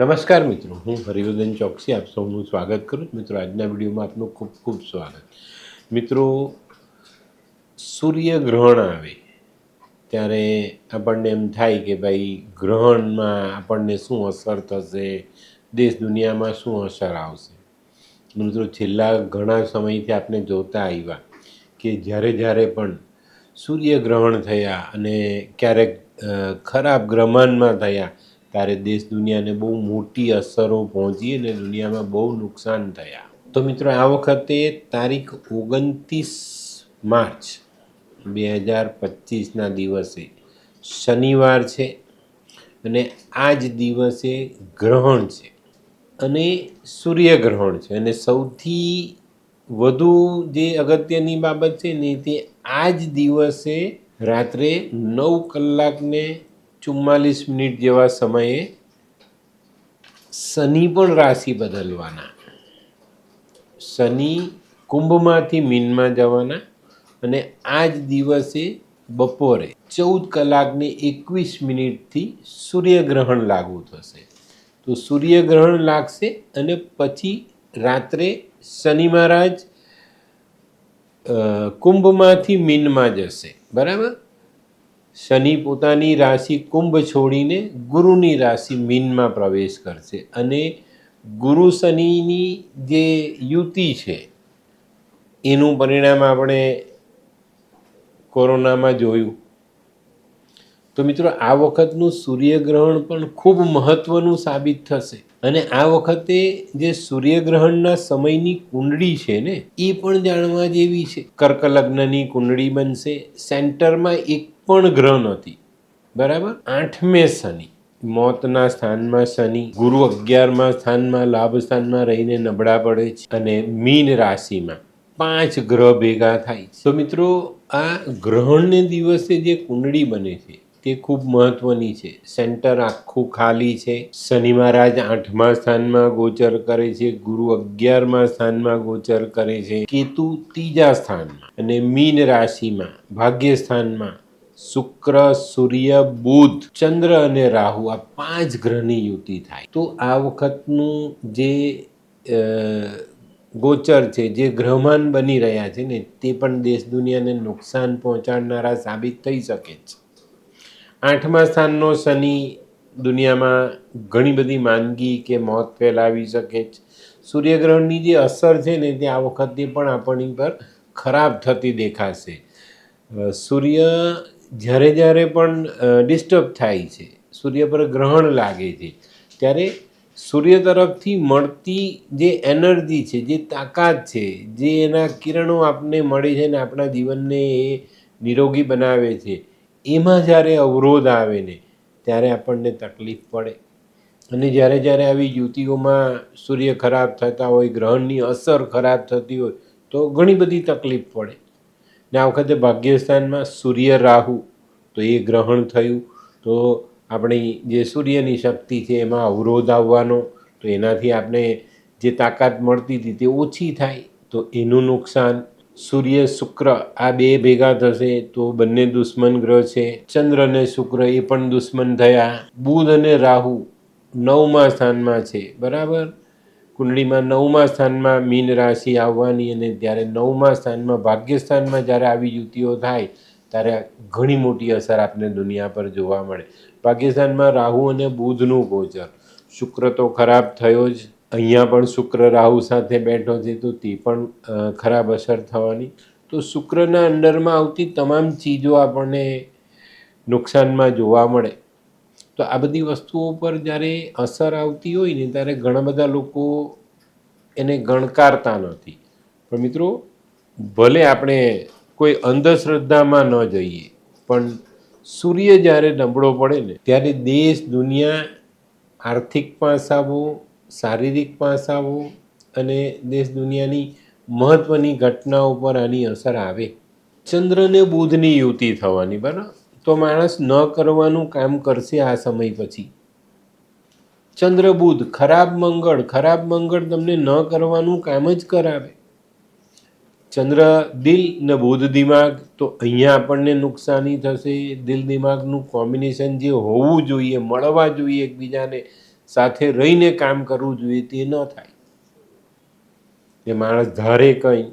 નમસ્કાર મિત્રો, હું હરિવર્ધન ચોકસી, આપ સૌનું સ્વાગત કરું છું. મિત્રો, આજના વિડીયોમાં આપનું ખૂબ ખૂબ સ્વાગત. મિત્રો સૂર્યગ્રહણ આવે, ત્યારે આપણને એમ થાય કે ભાઈ, ગ્રહણમાં આપણને શું અસર થશે, દેશ દુનિયામાં શું અસર આવશે? મિત્રો, છેલ્લા ઘણા સમયથી આપણે જોતા આવ્યા કે જ્યારે જ્યારે પણ સૂર્યગ્રહણ થયા અને ક્યારેક ખરાબ ગ્રહણમાં થયા ત્યારે દેશ દુનિયાને બહુ મોટી અસરો પહોંચી અને દુનિયામાં બહુ નુકસાન થયા. તો મિત્રો, આ વખતે તારીખ ઓગણત્રીસ માર્ચ બે હજાર પચીસના દિવસે શનિવાર છે અને આ જ દિવસે ગ્રહણ છે અને સૂર્યગ્રહણ છે. અને સૌથી વધુ જે અગત્યની બાબત છે ને તે આ જ દિવસે રાત્રે નવ કલાકને ચુમ્માલીસ મિનિટ જેવા સમયે શનિ પણ રાશિ બદલવાના. શનિ કુંભમાંથી મીનમાં જવાના અને આ જ દિવસે બપોરે ચૌદ કલાકને એકવીસ મિનિટથી સૂર્યગ્રહણ લાગુ થશે. તો સૂર્યગ્રહણ લાગશે અને પછી રાત્રે શનિ મહારાજ કુંભમાંથી મીનમાં જશે. બરાબર? શનિ પોતાની રાશિ કુંભ છોડીને ગુરુની રાશિ મીનમાં પ્રવેશ કરશે. અને ગુરુ શનિની જે યુતિ છે, એનું પરિણામ આપણે કોરોનામાં જોયું. તો મિત્રો, આ વખતનું સૂર્યગ્રહણ પણ ખૂબ મહત્ત્વનું સાબિત થશે. અને આ વખતે જે સૂર્યગ્રહણના સમયની કુંડળી છે ને, એ પણ જાણવા જેવી છે. કર્ક લગ્નની કુંડળી બનશે. સેન્ટરમાં એક પણ ગ્રહ નથી. બરાબર? આઠમે શનિ. મોતના સ્થાનમાં શનિ, ગુરુ અગિયારમાં સ્થાનમાં, લાભ સ્થાનમાં રહીને નબળા પડે છે અને મીન રાશિમાં પાંચ ગ્રહ ભેગા થાય તો મિત્રો, આ ગ્રહણને દિવસે જે કુંડળી બને છે, તે ખૂબ મહત્વની છે. સેન્ટર આખું ખાલી છે. શનિ મહારાજ આઠમા સ્થાનમાં ગોચર કરે છે, ગુરુ અગિયારમા સ્થાનમાં ગોચર કરે છે. કેતુ ત્રીજા સ્થાનમાં અને મીન રાશિમાં, ભાગ્ય સ્થાનમાં શુક્ર, સૂર્ય, બુધ, ચંદ્ર અને રાહુ આ પાંચ ગ્રહની યુતિ થાય. તો આ વખતનું જે ગોચર છે, જે ગ્રહમાન બની રહ્યા છે ને, તે પણ દેશ દુનિયાને નુકસાન પહોંચાડનારા સાબિત થઈ શકે છે. આઠમા સ્થાનનો શનિ દુનિયામાં ઘણી બધી માંદગી કે મોત ફેલાવી શકે છે. સૂર્યગ્રહણની જે અસર છે ને, તે આ વખતે પણ આપણી પર ખરાબ થતી દેખાશે. સૂર્ય જ્યારે જ્યારે પણ ડિસ્ટર્બ થાય છે, સૂર્ય પર ગ્રહણ લાગે છે, ત્યારે સૂર્ય તરફથી મળતી જે એનર્જી છે, જે તાકાત છે, જે એના કિરણો આપણને મળે છે ને આપણા જીવનને એ નિરોગી બનાવે છે, એમાં જ્યારે અવરોધ આવે ને, ત્યારે આપણને તકલીફ પડે. અને જ્યારે જ્યારે આવી યુતિઓમાં સૂર્ય ખરાબ થતા હોય, ગ્રહણની અસર ખરાબ થતી હોય, તો ઘણી બધી તકલીફ પડે. ને આ વખતે ભાગ્યસ્થાનમાં સૂર્ય રાહુ, તો એ ગ્રહણ થયું. તો આપણી જે સૂર્યની શક્તિ છે એમાં અવરોધ આવવાનો, તો એનાથી આપણે જે તાકાત મળતી હતી તે ઓછી થાય, તો એનું નુકસાન. સૂર્ય શુક્ર આ બે ભેગા થશે, તો બંને દુશ્મન ગ્રહ છે. ચંદ્ર અને શુક્ર એ પણ દુશ્મન થયા. બુધ અને રાહુ નવમા સ્થાનમાં છે. બરાબર? કુંડળીમાં નવમા સ્થાનમાં મીન રાશિ આવવાની અને ત્યારે નવમા સ્થાનમાં ભાગ્યસ્થાનમાં જ્યારે આવી યુતિઓ થાય, ત્યારે ઘણી મોટી અસર આપને દુનિયા પર જોવા મળે. પાકિસ્તાનમાં રાહુ અને બુધનું ગોચર. શુક્ર તો ખરાબ થયો જ. અહીંયા પણ શુક્ર રાહુ સાથે બેઠો છે, તો તે પણ ખરાબ અસર થવાની. તો શુક્રના અંડરમાં આવતી તમામ ચીજો આપણને નુકસાનમાં જોવા મળે. તો આ બધી વસ્તુઓ પર જ્યારે અસર આવતી હોય ને ત્યારે ઘણા બધા લોકો એને ગણકારતા નથી. પણ મિત્રો, ભલે આપણે કોઈ અંધશ્રદ્ધામાં ન જઈએ, પણ સૂર્ય જ્યારે નબળો પડે ને, ત્યારે દેશ, દુનિયા આર્થિક પાસાઓ, શારીરિક પાસાઓ અને દેશ, દુનિયાની મહત્ત્વની ઘટનાઓ પર આની અસર આવે. ચંદ્રને બુધની યુતિ થવાની, બરાબર? તો માણસ ન કરવાનું કામ કરશે આ સમય પછી. ચંદ્ર બુધ ખરાબ મંગળ ખરાબ મંગળ તમને ન કરવાનું કામ જ કરાવે. ચંદ્ર દિલ ને બુધ દિમાગ, તો અહીંયા આપણને નુકસાની થશે. દિલ દિમાગનું કોમ્બિનેશન જે હોવું જોઈએ, મળવા જોઈએ એકબીજાને, સાથે રહીને કામ કરવું જોઈએ તે ન થાય. કે માણસ ધારે કંઈ,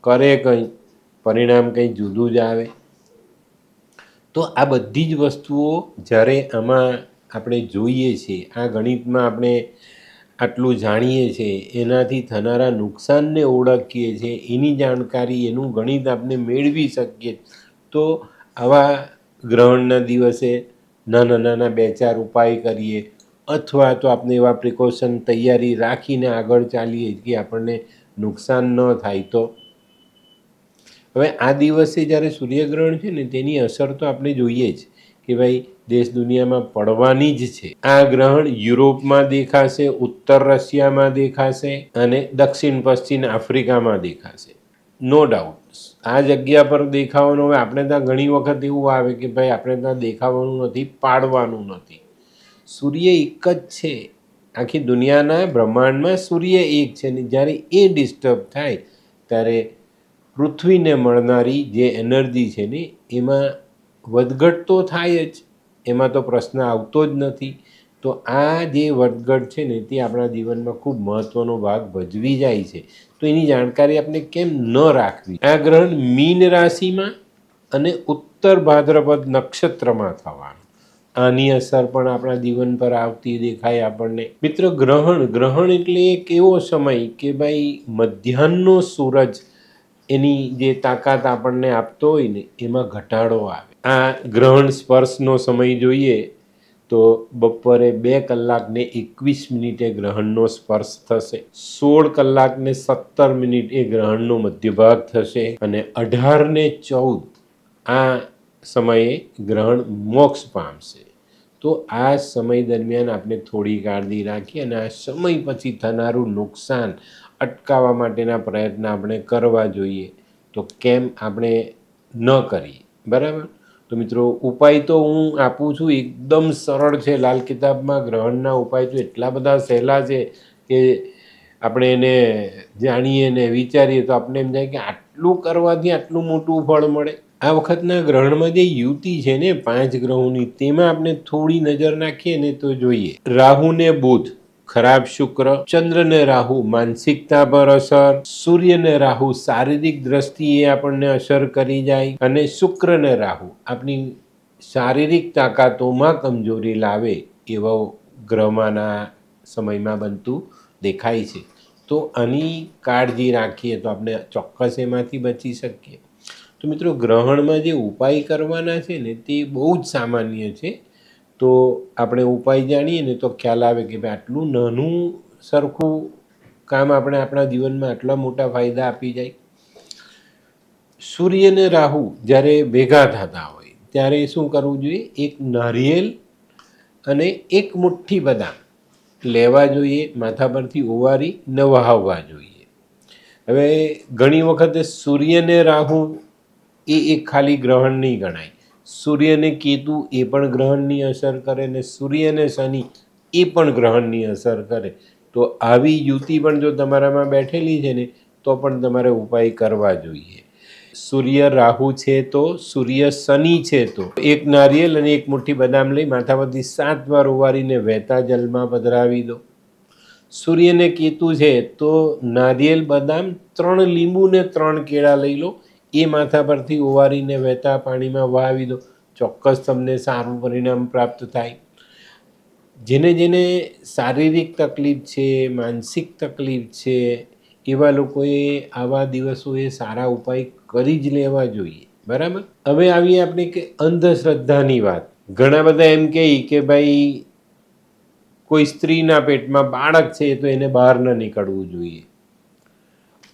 કરે કંઈ, પરિણામ કંઈ જુદું જ આવે. તો આ બધી જ વસ્તુઓ જ્યારે આમાં આપણે જોઈએ છીએ, આ ગણિતમાં આપણે આટલું જાણીએ છીએ, એનાથી થનારા નુકસાનને ઓળખીએ છીએ, એની જાણકારી, એનું ગણિત આપણે મેળવી શકીએ, તો આવા ગ્રહણના દિવસે નાના નાના બે ચાર ઉપાય કરીએ, અથવા તો આપણે એવા પ્રિકોશન તૈયારી રાખીને આગળ ચાલીએ કે આપણને નુકસાન ન થાય, તો હવે આ દિવસે જ્યારે સૂર્યગ્રહણ છે ને, તેની અસર તો આપણે જોઈએ જ કે ભાઈ દેશ દુનિયામાં પડવાની જ છે. આ ગ્રહણ યુરોપમાં દેખાશે, ઉત્તર રશિયામાં દેખાશે અને દક્ષિણ પશ્ચિમ આફ્રિકામાં દેખાશે. નો ડાઉટ આ જગ્યા પર દેખાવાનું, હવે આપણે ત્યાં ઘણી વખત એવું આવે કે ભાઈ આપણે ત્યાં દેખાવાનું નથી, પાડવાનું નથી. સૂર્ય એક જ છે. આખી દુનિયાના બ્રહ્માંડમાં સૂર્ય એક છે ને, જ્યારે એ ડિસ્ટર્બ થાય, ત્યારે પૃથ્વીને મળનારી જે એનર્જી છે ને, એમાં વધઘટ તો થાય જ. એમાં તો પ્રશ્ન આવતો જ નથી. તો આ જે વધઘટ છે ને, તે આપણા જીવનમાં ખૂબ મહત્ત્વનો ભાગ ભજવી જાય છે. તો એની જાણકારી આપણે કેમ ન રાખવી? આ ગ્રહણ મીન રાશિમાં અને ઉત્તર ભાદ્રપદ નક્ષત્રમાં થવાનું. આની અસર પણ આપણા જીવન પર આવતી દેખાય આપણને. મિત્ર, ગ્રહણ ગ્રહણ એટલે એક એવો સમય કે ભાઈ મધ્યાહનનો સૂરજ એની જે તાકાત આપણને આપતો હોય ને, એમાં ઘટાડો આવે. આ ગ્રહણ સ્પર્શનો સમય જોઈએ તો બપોરે બે કલાકને એકવીસ મિનિટે ગ્રહણનો સ્પર્શ થશે. સોળ કલાકને સત્તર મિનિટ એ ગ્રહણનો મધ્યભાગ થશે અને અઢાર ને ચૌદ આ સમયે ગ્રહણ મોક્ષ પામશે. તો આ સમય દરમિયાન આપણે થોડી કાળજી રાખીએ અને આ સમય પછી થનારું નુકસાન અટકાવવા માટેના પ્રયત્ન આપણે કરવા જોઈએ, તો કેમ આપણે ન કરીએ? બરાબર? તો મિત્રો, ઉપાય તો હું આપું છું, એકદમ સરળ છે. લાલ કિતાબમાં ગ્રહણના ઉપાય તો એટલા બધા સહેલા છે કે આપણે એને જાણીએ ને વિચારીએ તો આપણે એમ થાય કે આટલું કરવાથી આટલું મોટું ફળ મળે. આ વખતના ગ્રહણમાં જે યુતિ છે ને, પાંચ ગ્રહોની, તેમાં આપણે થોડી નજર નાખીએ ને તો જોઈએ. રાહુ ને બુધ. ખરાબ શુક્ર ચંદ્ર ને રાહુ માનસિકતા પર અસર સૂર્ય ને રાહુ શારીરિક દ્રષ્ટિએ આપણને અસર કરી જાય અને શુક્ર ને રાહુ આપણી શારીરિક તાકાતોમાં કમજોરી લાવે એવો ગ્રહમાંના સમયમાં બનતું દેખાય છે. તો આની કાળજી રાખીએ તો આપણે ચોક્કસ એમાંથી બચી શકીએ. તો મિત્રો, ગ્રહણમાં જે ઉપાય કરવાના છે ને તે બહુ જ સામાન્ય છે. તો આપણે ઉપાય જાણીએ ને તો ખ્યાલ આવે કે ભાઈ આટલું નાનું સરખું કામ આપણે આપણા જીવનમાં આટલા મોટા ફાયદા આપી જાય. સૂર્ય ને રાહુ જ્યારે ભેગા થતા હોય, ત્યારે શું કરવું જોઈએ? એક નારિયેલ અને એક મુઠ્ઠી બદામ લેવા જોઈએ, માથા પરથી ઓવારી ન વહાવવા જોઈએ. હવે ઘણી વખતે સૂર્યને રાહુ એ એક ખાલી ગ્રહણ નહીં ગણાય. સૂર્યને કેતુ એ પણ ગ્રહણની અસર કરે ને સૂર્યને શનિ એ પણ ગ્રહણની અસર કરે. તો આવી યુતિ પણ જો તમારામાં બેઠેલી છે ને, તો પણ તમારે ઉપાય કરવા જોઈએ. સૂર્ય રાહુ છે તો, સૂર્ય શનિ છે તો. એક નારિયેલ અને એક મુઠ્ઠી બદામ લઈ માથા પરથી સાત વાર ઉવારીને વહેતા જલમાં પધરાવી દો. સૂર્યને કેતુ છે તો નારિયેલ બદામ ત્રણ લીંબુ ને ત્રણ કેળા લઈ લો. એ માથા પરથી ઓવારીને વહેતા પાણીમાં વહાવી દો. ચોક્કસ તમને સારું પરિણામ પ્રાપ્ત થાય. જેને જેને શારીરિક તકલીફ છે, માનસિક તકલીફ છે, એવા લોકોએ આવા દિવસોએ સારા ઉપાય કરી જ લેવા જોઈએ. બરાબર? હવે આવીએ આપણે કે અંધશ્રદ્ધાની વાત. ઘણા બધા એમ કહે કે ભાઈ, કોઈ સ્ત્રીના પેટમાં બાળક છે તો એને બહાર ન નીકળવું જોઈએ.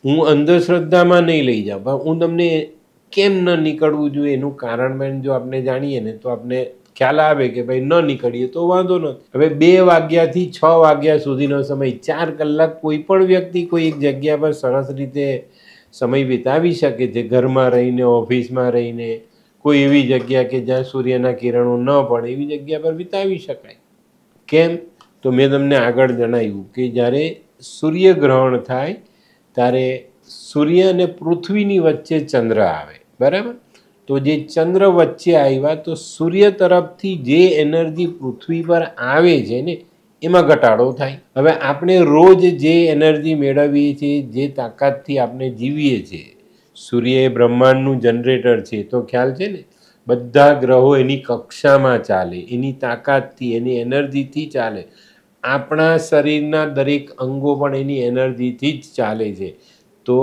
હું અંધશ્રદ્ધામાં નહીં લઈ જાઉં. પણ હું તમને કેમ ન નીકળવું જોઈએ એનું કારણ પણ જો આપણે જાણીએ ને તો આપણે ખ્યાલ આવે કે ભાઈ ન નીકળીએ તો વાંધો નથી. હવે બે વાગ્યાથી છ વાગ્યા સુધીનો સમય, ચાર કલાક કોઈ પણ વ્યક્તિ કોઈ એક જગ્યા પર સરસ રીતે સમય વિતાવી શકે છે. ઘરમાં રહીને, ઓફિસમાં રહીને, કોઈ એવી જગ્યા કે જ્યાં સૂર્યના કિરણો ન પડે એવી જગ્યા પર વિતાવી શકાય. કેમ? તો મેં તમને આગળ જણાવ્યું કે જ્યારે સૂર્યગ્રહણ થાય ત્યારે સૂર્ય અને પૃથ્વીની વચ્ચે ચંદ્ર આવે, બરાબર? તો જે ચંદ્ર વચ્ચે આવ્યા, તો સૂર્ય તરફથી જે એનર્જી પૃથ્વી પર આવે છે ને, એમાં ઘટાડો થાય. હવે આપણે રોજ જે એનર્જી મેળવીએ છીએ, જે તાકાતથી આપણે જીવીએ છીએ, સૂર્ય એ બ્રહ્માંડનું જનરેટર છે, તો ખ્યાલ છે ને? બધા ગ્રહો એની કક્ષામાં ચાલે, એની તાકાતથી, એની એનર્જીથી ચાલે. આપણા શરીરના દરેક અંગો પણ એની એનર્જીથી જ ચાલે છે. તો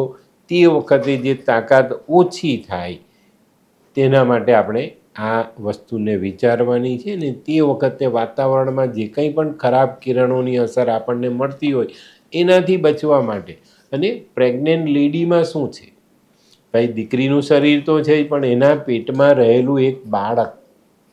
તે વખતે જે તાકાત ઓછી થાય, તેના માટે આપણે આ વસ્તુને વિચારવાની છે ને તે વખતે વાતાવરણમાં જે કંઈ પણ ખરાબ કિરણોની અસર આપણને મળતી હોય, એનાથી બચવા માટે. અને પ્રેગ્નેન્ટ લેડીમાં શું છે? ભાઈ, દીકરીનું શરીર તો છે પણ એના પેટમાં રહેલું એક બાળક,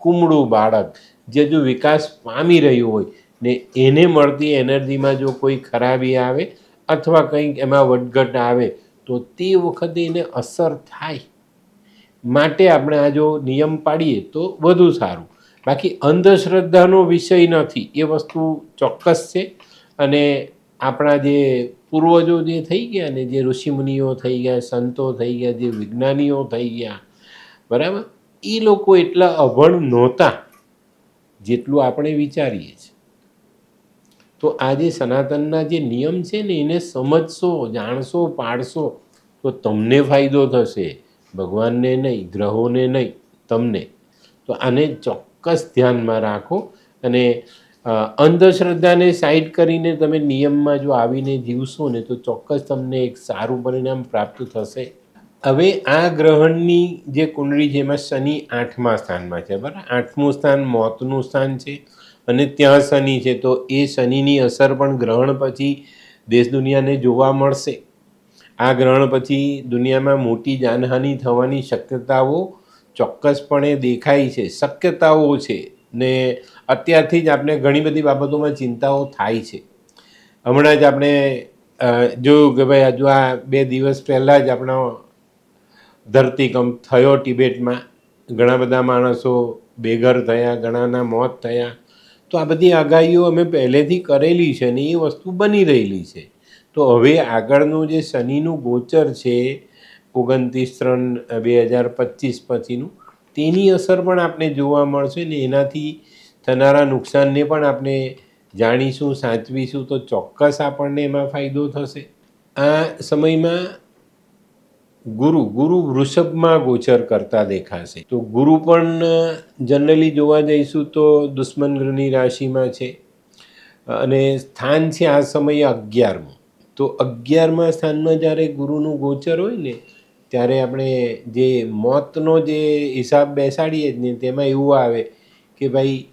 કુમળું બાળક, જે જો વિકાસ પામી રહ્યું હોય ને એને મળતી એનર્જીમાં જો કોઈ ખરાબી આવે અથવા કંઈક એમાં વટઘટ આવે, તો તે વખતે એને અસર થાય. માટે આપણે આ જો નિયમ પાડીએ, તો વધુ સારું. બાકી અંધશ્રદ્ધાનો વિષય નથી, એ વસ્તુ ચોક્કસ છે. અને આપણા જે પૂર્વજો જે થઈ ગયા ને, જે ઋષિમુનિઓ થઈ ગયા, સંતો થઈ ગયા, જે વિજ્ઞાનીઓ થઈ ગયા, બરાબર? એ લોકો એટલા અભણ નહોતા, જેટલું આપણે વિચારીએ છીએ. તો આ જે સનાતનના જે નિયમ છે ને, એને સમજશો, જાણશો, પાડશો, તો તમને ફાયદો થશે. ભગવાનને નહીં, ગ્રહોને નહીં, તમને. તો આને ચોક્કસ ધ્યાનમાં રાખો અને અંધશ્રદ્ધાને સાઈડ કરીને તમે નિયમમાં જો આવીને જીવશો ને, તો ચોક્કસ તમને એક સારું પરિણામ પ્રાપ્ત થશે. હવે આ ગ્રહણની જે કુંડળી છે, એમાં શનિ આઠમા સ્થાનમાં છે, બરાબર? આઠમું સ્થાન મોતનું સ્થાન છે. અને ત્યાં શનિ છે, તો એ શનિની અસર પણ ગ્રહણ પછી દેશ દુનિયાને જોવા મળશે. આ ગ્રહણ પછી દુનિયામાં મોટી જાનહાનિ થવાની શક્યતાઓ ચોક્કસપણે દેખાય છે, શક્યતાઓ છે ને અત્યારથી જ આપણે ઘણી બધી બાબતોમાં ચિંતાઓ થાય છે. હમણાં જ આપણે જોયું કે ભાઈ હજુ આ બે દિવસ પહેલાં જ આપણો ધરતીકંપ થયો ટિબેટમાં. ઘણા બધા માણસો બેઘર થયા, ઘણાના મોત થયા. તો આ બધી આગાહીઓ અમે પહેલેથી કરેલી છે ને એ વસ્તુ બની રહેલી છે. તો હવે આગળનું જે શનિનું ગોચર છે, ઓગણત્રીસ ત્રણ, બે હજાર પચીસ પછીનું, તેની અસર પણ આપણે જોવા મળશે ને એનાથી થનારા નુકસાનને પણ આપણે જાણીશું, સાચવીશું તો ચોક્કસ આપણને એમાં ફાયદો થશે. આ સમયમાં ગુરુ ગુરુ વૃષભમાં ગોચર કરતા દેખાશે. તો ગુરુ પણ જનરલી જોવા જઈશું તો દુશ્મન ગ્રહની રાશિમાં છે. અને સ્થાન છે આ સમયે અગિયારમું. તો અગિયારમા સ્થાનમાં જ્યારે ગુરુનું ગોચર હોય ને, ત્યારે આપણે જે મોતનો જે હિસાબ બેસાડીએ જ ને, તેમાં એવું આવે કે ભાઈ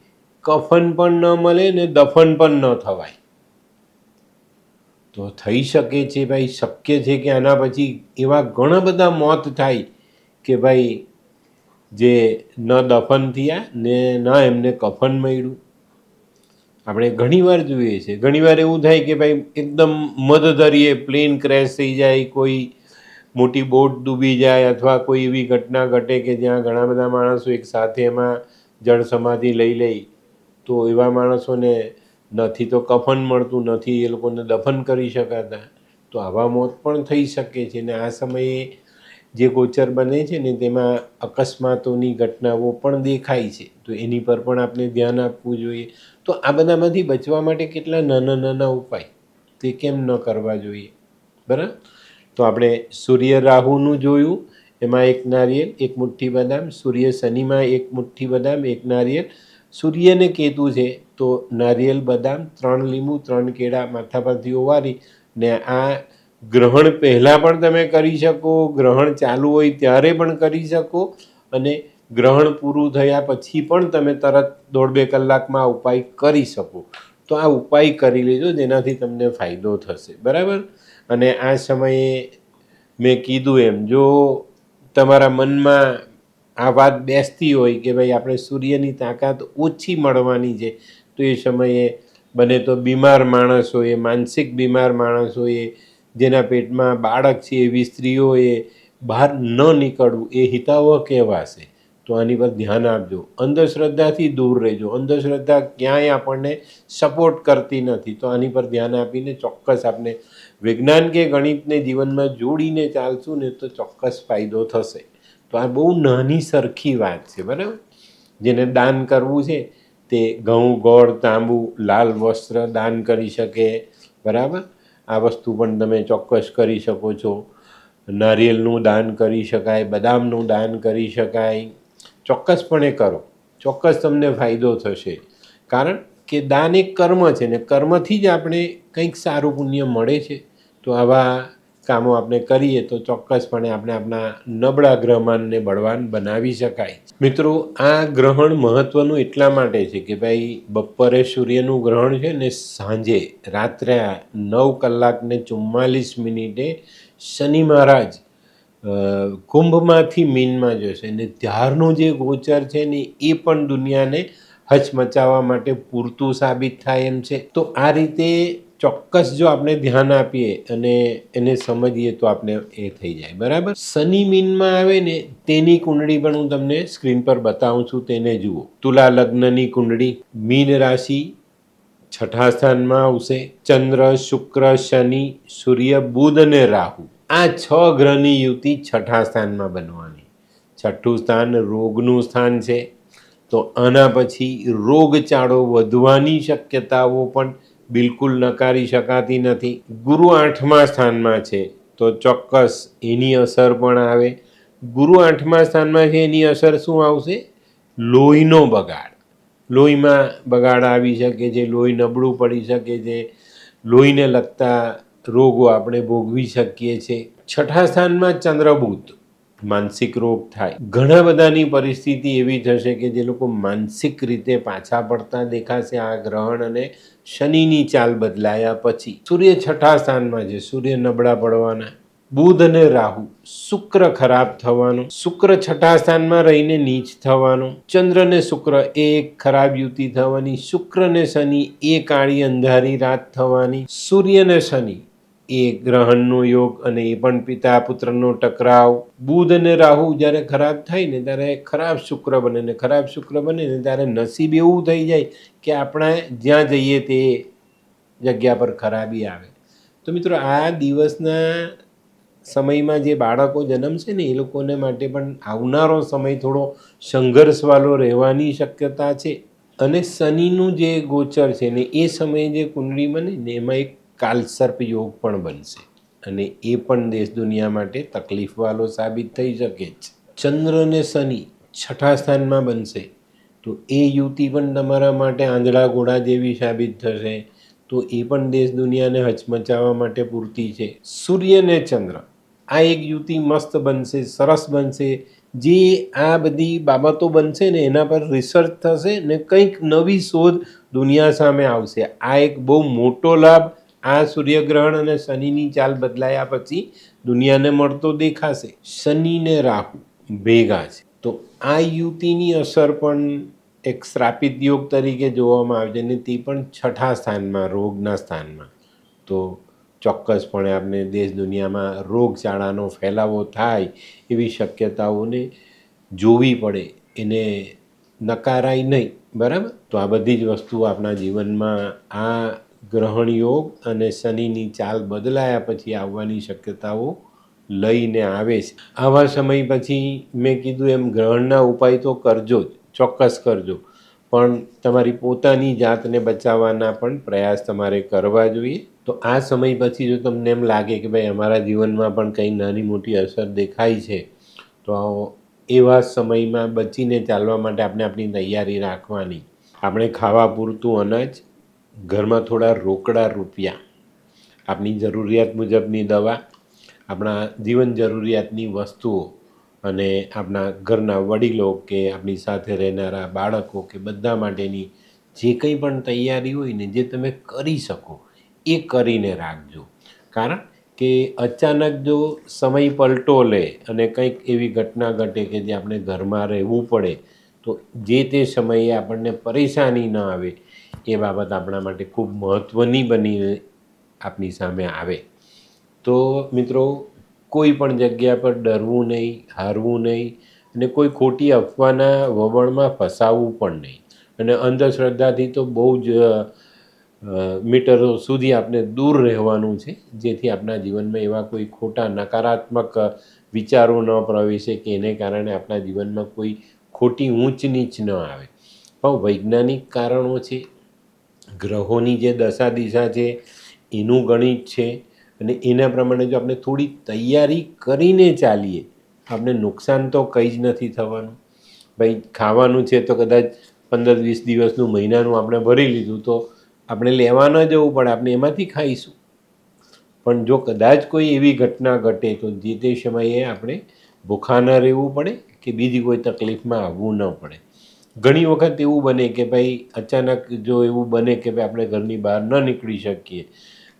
કફન પણ ન મળે ને દફન પણ ન થવાય. તો થઈ શકે છે ભાઈ, શક્ય છે કે આના પછી એવા ઘણા બધા મોત થાય કે ભાઈ, જે ન દફન થયા ને ન એમને કફન મળ્યું. આપણે ઘણીવાર જોઈએ છે. ઘણીવાર એવું થાય કે ભાઈ, એકદમ મધદરિયે પ્લેન ક્રેશ થઈ જાય, કોઈ મોટી બોટ ડૂબી જાય અથવા કોઈ એવી ઘટના ઘટે કે જ્યાં ઘણા બધા માણસો એક સાથે એમાં જળ સમાધિ લઈ લે. તો એવા માણસોને નથી તો કફન મળતું નથી, એ લોકોને દફન કરી શકાતા. તો આવા મોત પણ થઈ શકે છે ને આ સમયે જે ગોચર બને છે ને તેમાં અકસ્માતોની ઘટનાઓ પણ દેખાય છે. તો એની પર પણ આપણે ધ્યાન આપવું જોઈએ. તો આ બધામાંથી બચવા માટે કેટલા નાના નાના ઉપાય તે કેમ ન કરવા જોઈએ? બરાબર? તો આપણે સૂર્ય રાહુનું જોયું, એમાં એક નારિયેળ એક મુઠ્ઠી બદામ, સૂર્ય શનિમાં એક મુઠ્ઠી બદામ, એક નારિયેળ સૂર્યને કેતુ છે, તો નારિયેલ બદામ, ત્રણ લીંબુ, ત્રણ કેળા માથા પરથી ઓવારી ને આ ગ્રહણ પહેલાં પણ તમે કરી શકો, ગ્રહણ ચાલુ હોય ત્યારે પણ કરી શકો અને ગ્રહણ પૂરું થયા પછી પણ તમે તરત દોઢ બે કલાકમાં આ ઉપાય કરી શકો. તો આ ઉપાય કરી લેજો, જેનાથી તમને ફાયદો થશે. બરાબર? અને આ સમયે મેં કીધું એમ, જો તમારા મનમાં આ વાત બેસતી હોય કે ભાઈ આપણે સૂર્યની તાકાત ઓછી મળવાની છે, તો એ સમયે બને તો બીમાર માણસ હોય, માનસિક બીમાર માણસ હોય, જેના પેટમાં બાળક છે, એવી સ્ત્રીઓએ બહાર ન નીકળવું, એ હિતાવહ કહેવાશે. તો આની પર ધ્યાન આપજો. અંધશ્રદ્ધાથી દૂર રહેજો. અંધશ્રદ્ધા ક્યાંય આપણને સપોર્ટ કરતી નથી. તો આની પર ધ્યાન આપીને ચોક્કસ આપણે વિજ્ઞાન કે ગણિતને જીવનમાં જોડીને ચાલશું ને તો ચોક્કસ ફાયદો થશે. તો આ બહુ નાની સરખી વાત છે, બરાબર? જેને દાન કરવું છે, તે ઘઉં, ગોળ, તાંબુ, લાલ વસ્ત્ર દાન કરી શકે, બરાબર? આ વસ્તુ પણ તમે ચોક્કસ કરી શકો છો. નારિયેલનું દાન કરી શકાય, બદામનું દાન કરી શકાય. ચોક્કસપણે કરો. ચોક્કસ તમને ફાયદો થશે. કારણ કે દાન એક કર્મ છે ને કર્મથી જ આપણે કંઈક સારું પુણ્ય મળે છે. તો આવા કામો આપણે કરીએ તો ચોક્કસપણે આપણે આપણા નબળા ગ્રહમાનને બળવાન બનાવી શકાય. મિત્રો, આ ગ્રહણ મહત્વનું એટલા માટે છે કે ભાઈ, બપોરે સૂર્યનું ગ્રહણ છે ને સાંજે, રાત્રે નવ કલાકને ચુમ્માલીસ મિનિટે શનિ મહારાજ કુંભમાંથી મીનમાં જશે ને ત્યારનું જે ગોચર છે ને એ પણ દુનિયાને હચમચાવવા માટે પૂરતું સાબિત થાય એમ છે. તો આ રીતે ચોક્કસ જો આપણે ધ્યાન આપીએ અને એને સમજીએ તો આપણે એ થઈ જાય. બરાબર? શનિ મીનમાં આવે ને તેની કુંડળી પણ હું તમને સ્ક્રીન પર બતાવું છું, તેને જુઓ. તુલા લગ્નની કુંડળી મીન રાશિ છઠ્ઠા સ્થાનમાં આવશે, ચંદ્ર, શુક્ર, શનિ, સૂર્ય, બુધ અને રાહુ. આ છ ગ્રહની યુતિ છઠ્ઠા સ્થાનમાં બનવાની. છઠ્ઠું સ્થાન રોગનું સ્થાન છે. તો આના પછી રોગચાળો વધવાની શક્યતાઓ પણ બિલકુલ નકારી શકાતી નથી. ગુરુ આઠમા સ્થાનમાં છે, તો ચોક્કસ એની અસર પણ આવે. ગુરુ આઠમા સ્થાનમાં છે, એની અસર શું આવશે? લોહીનો બગાડ. લોહીમાં બગાડ આવી શકે છે, લોહી નબળું પડી શકે છે. લોહીને લગતા રોગો આપણે ભોગવી શકીએ છીએ છઠ્ઠા સ્થાનમાં ચંદ્રબુદ્ધ માનસિક રોગ થાય. ઘણા બધાની પરિસ્થિતિ એવી થશે કે જે લોકો માનસિક રીતે પાછા પડતા દેખાશે આ ગ્રહણ અને શનિની ચાલ બદલાયા પછી. સૂર્ય છઠ્ઠા સ્થાનમાં છે. સૂર્ય નબળા પડવાના. બુધ અને રાહુ શુક્ર ખરાબ થવાનો. શુક્ર છઠ્ઠા સ્થાનમાં રહીને નીચ થવાનો. ચંદ્ર ને શુક્ર એક ખરાબ યુતિ થવાની. શુક્ર ને શનિ એ કાળી અંધારી રાત થવાની. સૂર્ય ને શનિ એ ગ્રહણનો યોગ અને એ પણ પિતા પુત્રનો ટકરાવ. બુધ અને રાહુ જ્યારે ખરાબ થાય ને ત્યારે ખરાબ શુક્ર બને ને ખરાબ શુક્ર બને ને ત્યારે નસીબ એવું થઈ જાય કે આપણે જ્યાં જઈએ તે જગ્યા પર ખરાબી આવે. તો મિત્રો આ દિવસના સમયમાં જે બાળકો જન્મશે ને એ લોકોને માટે પણ આવનારો સમય થોડો સંઘર્ષવાળો રહેવાની શક્યતા છે. અને શનિનું જે ગોચર છે ને એ સમયે જે કુંડળી બને ને એમાં એક કાલસર્પ યોગ પણ બનશે. અને એ પણ દેશ દુનિયા માટે તકલીફવાળો સાબિત થઈ શકે છે ચંદ્ર અને શનિ છઠ્ઠા સ્થાનમાં બનશે. તો એ યુતિ પણ તમારા માટે આંધળા ઘોડા જેવી સાબિત થશે. તો એ પણ દેશ દુનિયાને હચમચાવવા માટે પૂરતી છે. સૂર્ય ને ચંદ્ર. આ એક યુતિ મસ્ત બનશે, સરસ બનશે. જે આ બધી બાબતો બનશે ને એના પર રિસર્ચ થશે ને કંઈક નવી શોધ દુનિયા સામે આવશે. આ એક બહુ મોટો લાભ આ સૂર્યગ્રહણ અને શનિની ચાલ બદલાયા પછી દુનિયાને મળતો દેખાશે. શનિ ને રાહુ ભેગા છે. તો આ યુતિની અસર પણ એક શ્રાપિત યોગ તરીકે જોવામાં આવે છે અને તે પણ છઠ્ઠા સ્થાનમાં, રોગના સ્થાનમાં. તો ચોક્કસપણે આપણે દેશ દુનિયામાં રોગચાળાનો ફેલાવો થાય એવી શક્યતાઓને જોવી પડે. એને નકારાય નહીં. બરાબર? તો આ બધી જ વસ્તુ આપણા જીવનમાં આ ગ્રહણ યોગ અને શનિની ચાલ બદલાયા પછી આવવાની શક્યતાઓ લઈને આવે છે. આવા સમય પછી મેં કીધું એમ ગ્રહણના ઉપાય તો કરજો જ, ચોક્કસ કરજો. પણ તમારી પોતાની જાતને બચાવવાના પણ પ્રયાસ તમારે કરવા જોઈએ. તો આ સમય પછી જો તમને એમ લાગે કે ભાઈ અમારા જીવનમાં પણ કંઈ નાની મોટી અસર દેખાય છે, તો એવા સમયમાં બચીને ચાલવા માટે આપણે આપણી તૈયારી રાખવાની. આપણે ખાવા પૂરતું અનાજ ઘરમાં થોડા રોકડા રૂપિયા. આપની જરૂરિયાત મુજબની દવા, આપણા જીવન જરૂરિયાતની વસ્તુઓ અને આપણા ઘરના વડીલો કે આપણી સાથે રહેનારા બાળકો કે બધા માટેની જે કંઈ પણ તૈયારી હોય ને જે તમે કરી શકો, એ કરીને રાખજો. કારણ કે અચાનક જો સમય પલટો લે અને કંઈક એવી ઘટના ઘટે કે જે આપણે ઘરમાં રહેવું પડે, તો જે તે સમયે આપણને પરેશાની ન આવે એ બાબત આપણા માટે ખૂબ મહત્ત્વની બની આપણી સામે આવે. તો મિત્રો, કોઈ પણ જગ્યા પર ડરવું નહીં, હારવું નહીં અને કોઈ ખોટી અફવાના વમણમાં ફસાવવું પણ નહીં. અને અંધશ્રદ્ધાથી તો બહુ જ મીટરો સુધી આપણે દૂર રહેવાનું છે. જેથી આપણા જીવનમાં એવા કોઈ ખોટા નકારાત્મક વિચારો ન પ્રવેશે કે એને કારણે આપણા જીવનમાં કોઈ ખોટી ઊંચ નીચ ન આવે. પણ વૈજ્ઞાનિક કારણો છે ગ્રહોની જે દશા દિશા છે, એનું ગણિત છે અને એના પ્રમાણે જો આપણે થોડી તૈયારી કરીને ચાલીએ, આપણે નુકસાન તો કંઈ જ નથી થવાનું. ભાઈ, ખાવાનું છે તો કદાચ પંદર વીસ દિવસનું મહિનાનું આપણે ભરી લીધું તો આપણે લેવા ન જવું પડે, આપણે એમાંથી ખાઈશું. પણ જો કદાચ કોઈ એવી ઘટના ઘટે તો જે તે સમયે આપણે ભૂખા ન રહેવું પડે કે બીજી કોઈ તકલીફમાં આવવું ન પડે. ઘણી વખત એવું બને કે ભાઈ અચાનક જો એવું બને કે ભાઈ આપણે ઘરની બહાર ન નીકળી શકીએ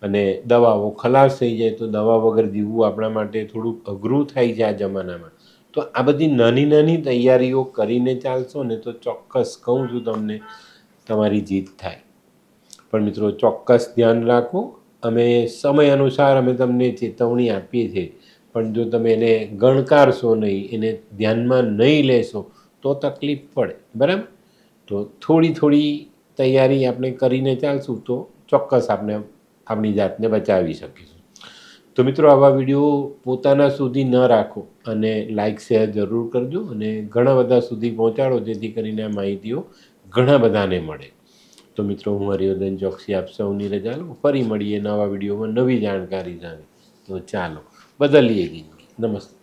અને દવાઓ ખલાસ થઈ જાય તો દવા વગર જીવવું આપણા માટે થોડુંક અઘરું થાય છે આ જમાનામાં. તો આ બધી નાની નાની તૈયારીઓ કરીને ચાલશો ને તો ચોક્કસ કહું છું તમને, તમારી જીત થાય. પણ મિત્રો ચોક્કસ ધ્યાન રાખો, અમે સમય અનુસાર અમે તમને ચેતવણી આપીએ છીએ. પણ જો તમે એને ગણકારશો નહીં, એને ધ્યાનમાં નહીં લેશો તો તકલીફ પડે, બરાબર? તો થોડી થોડી તૈયારી આપણે કરીને ચાલશું તો ચોક્કસ આપણે આપણી જાતને બચાવી શકીશું. તો મિત્રો, આવા વીડિયો પોતાના સુધી ન રાખો અને લાઇક શેર જરૂર કરજો અને ઘણા બધા સુધી પહોંચાડો, જેથી કરીને આ માહિતીઓ ઘણા બધાને મળે. તો મિત્રો, હું હરિવર્ધન ચોકસી આપ સૌની રજા લઉં. ફરી મળીએ નવા વિડીયોમાં નવી જાણકારી જાણે તો ચાલો, બદલીએ જિંદગી. નમસ્તે.